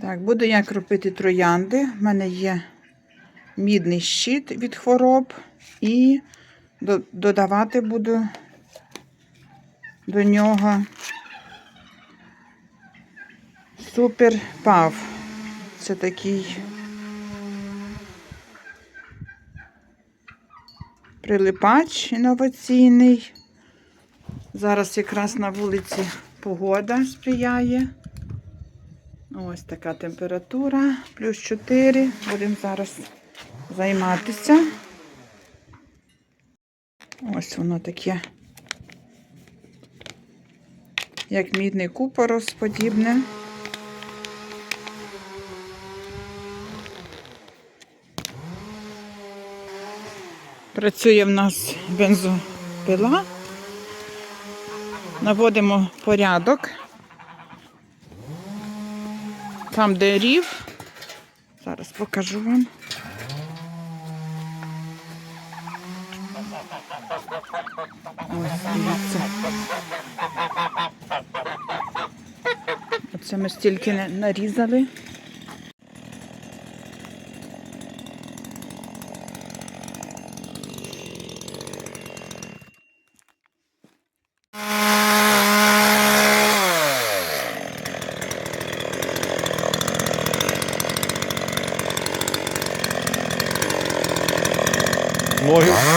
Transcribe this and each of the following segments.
Так, буду я кропити троянди. У мене є мідний щит від хвороб і до- додавати буду до нього супер пав. Це такий прилипач інноваційний. Зараз якраз на вулиці погода сприяє. Ось така температура, плюс 4. Будемо зараз займатися. Ось воно таке, як мідний купорос подібне. Працює в нас бензопила. Наводимо порядок. Там, де рів. Зараз покажу вам. Ось. Оце ми стільки не- нарізали. Boy.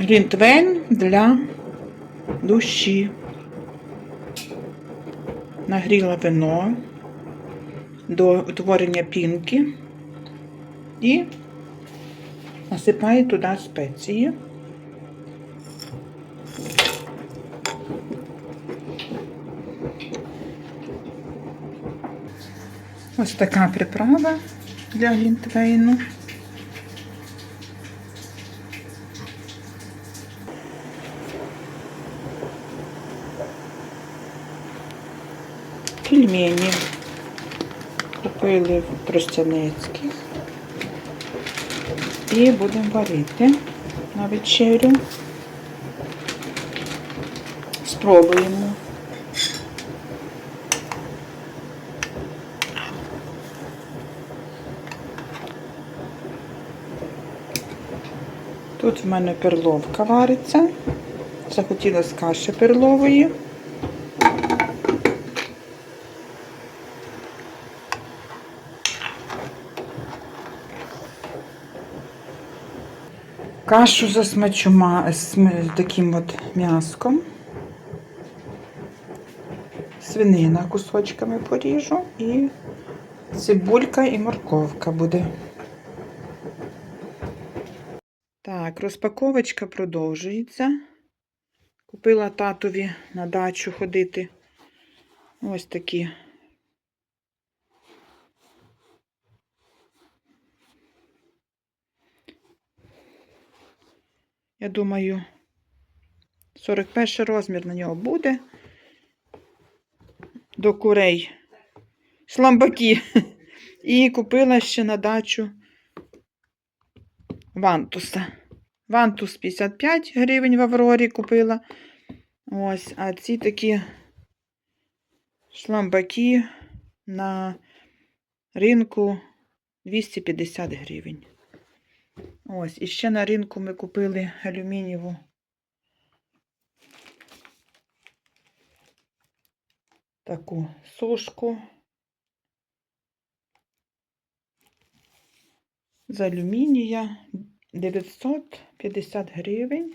Глінтвейн для душі. Нагріла вино до утворення пінки і насипаю туди спеції. Ось така приправа для глінтвейну. Пельмені купили в Тростянецьких. І будемо варити на вечерю. Спробуємо. Тут в мене перловка вариться. Захотілося каші перлової. Кашу засмачу ма- з таким от м'яском. Свинина кусочками поріжу і цибулька і морковка буде. Так, розпаковочка продовжується. Купила татові на дачу ходити. Ось такі. Я думаю, 41 розмір на нього буде. До курей. Шламбаки. І купила ще на дачу вантуса. Вантус 55 гривень в Аврорі купила. Ось, а ці такі шламбаки на ринку 250 гривень. Ось, і ще на ринку ми купили алюмінієву таку сушку з алюмінія 950 гривень,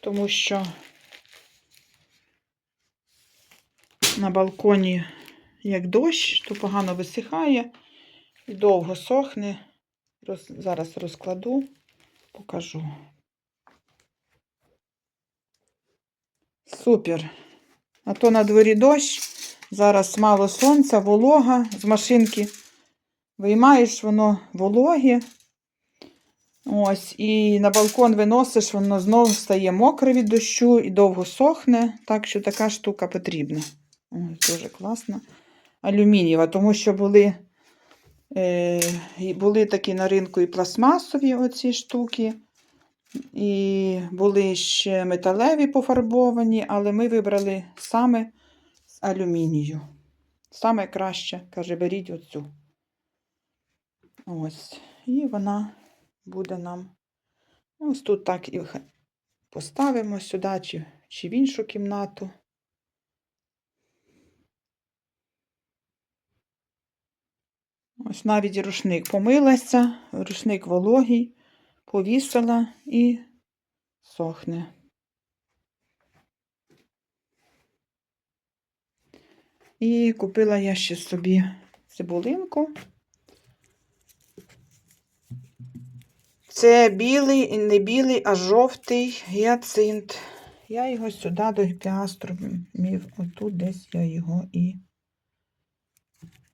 тому що на балконі як дощ, то погано висихає і довго сохне. Роз, зараз розкладу, покажу. Супер. А то на дворі дощ, зараз мало сонця, волога з машинки. Виймаєш воно вологе. Ось, і на балкон виносиш, воно знову стає мокре від дощу і довго сохне. Так що така штука потрібна. Ось, дуже класна. Алюмінієва, тому що були, були такі на ринку і пластмасові оці штуки. І були ще металеві пофарбовані, але ми вибрали саме з алюмінію. Саме краще, каже, беріть оцю. Ось. І вона буде нам. Ось тут так і поставимо сюди, чи, чи в іншу кімнату. Ось навіть рушник помилася, рушник вологий, повісила і сохне. І купила я ще собі цибулинку. Це білий, не білий, а жовтий гіацинт. Я його сюди до піаструмів. Отут десь я його і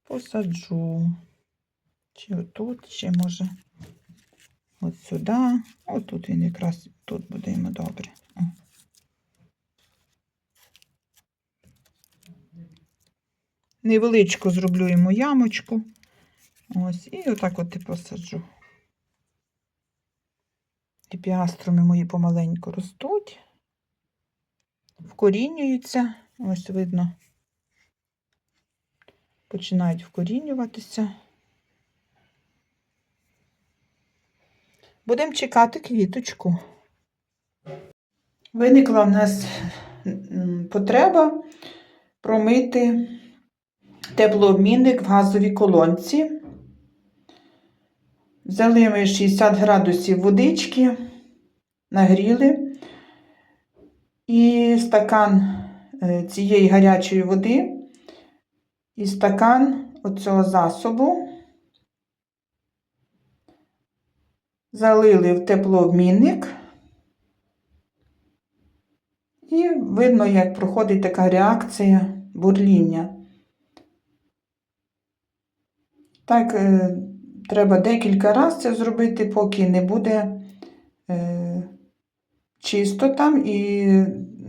посаджу. Чи отут, чи може от сюди. Отут він якраз тут буде йому добре. О. Невеличку зроблю йому ямочку. Ось, і отак от і посаджу. І піаструми мої помаленьку ростуть, вкорінюються. Ось видно, починають вкорінюватися. Будемо чекати квіточку. Виникла в нас потреба промити теплообмінник в газовій колонці. Взяли ми 60 градусів водички, нагріли і стакан е, цієї гарячої води, і стакан оцього засобу залили в теплообмінник. І видно, як проходить така реакція бурління. Так, е, треба декілька разів це зробити, поки не буде е, чисто там і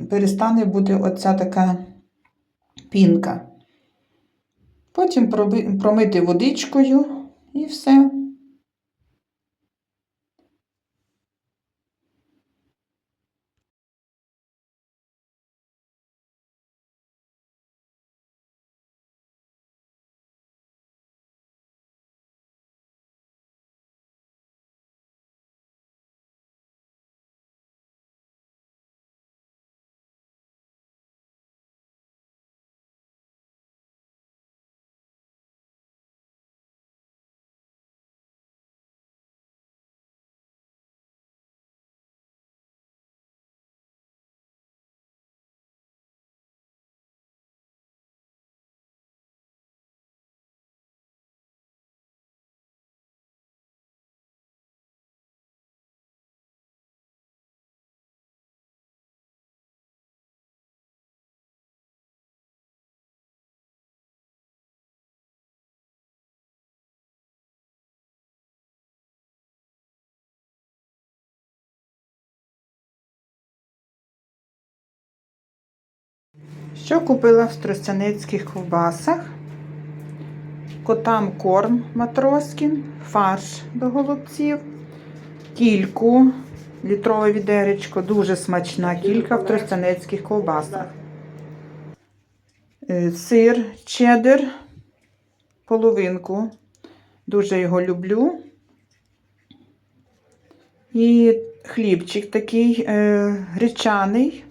перестане бути оця така пінка. Потім промити водичкою і все. Що купила в Тростяницьких ковбасах? Котам корм матроскін, фарш до голубців, кільку літрове відеречко, дуже смачна кілька в тростянецьких ковбасах. Е, Сир чеддер, половинку. Дуже його люблю. І хлібчик такий е, гречаний.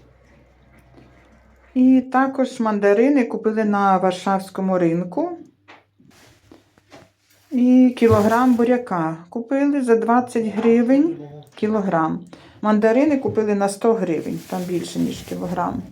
І також мандарини купили на Варшавському ринку. І кілограм буряка купили за 20 гривень кілограм. Мандарини купили на 100 гривень, там більше, ніж кілограм.